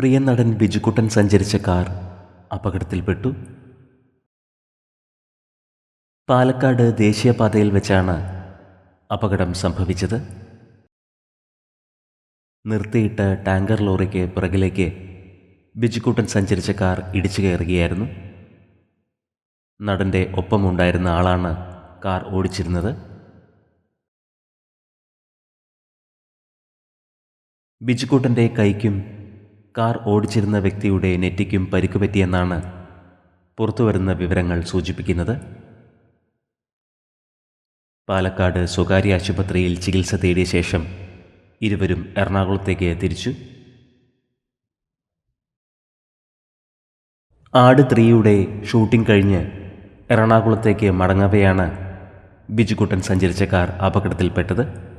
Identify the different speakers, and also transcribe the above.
Speaker 1: പ്രിയ നടൻ ബിജുക്കുട്ടൻ സഞ്ചരിച്ച കാർ അപകടത്തിൽപ്പെട്ടു. പാലക്കാട് ദേശീയപാതയിൽ വെച്ചാണ് അപകടം സംഭവിച്ചത്. നിർത്തിയിട്ട ടാങ്കർ ലോറിക്ക് പിറകിലേക്ക് ബിജുക്കുട്ടൻ സഞ്ചരിച്ച കാർ ഇടിച്ചു കയറുകയായിരുന്നു. നടന്റെ ഒപ്പമുണ്ടായിരുന്ന ആളാണ് കാർ ഓടിച്ചിരുന്നത്. ബിജുക്കൂട്ടന്റെ കൈക്കും കാർ ഓടിച്ചിരുന്ന വ്യക്തിയുടെ നെറ്റിക്കും പരിക്ക് പറ്റിയെന്നാണ് പുറത്തുവരുന്ന വിവരങ്ങൾ സൂചിപ്പിക്കുന്നത്. പാലക്കാട് സ്വകാര്യ ആശുപത്രിയിൽ ചികിത്സ തേടിയ ശേഷം ഇരുവരും എറണാകുളത്തേക്ക് തിരിച്ചു. ആട് ത്രീയുടെ ഷൂട്ടിംഗ് കഴിഞ്ഞ് എറണാകുളത്തേക്ക് മടങ്ങവെയാണ് ബിജുകുട്ടൻ സഞ്ചരിച്ച കാർ അപകടത്തിൽപ്പെട്ടത്.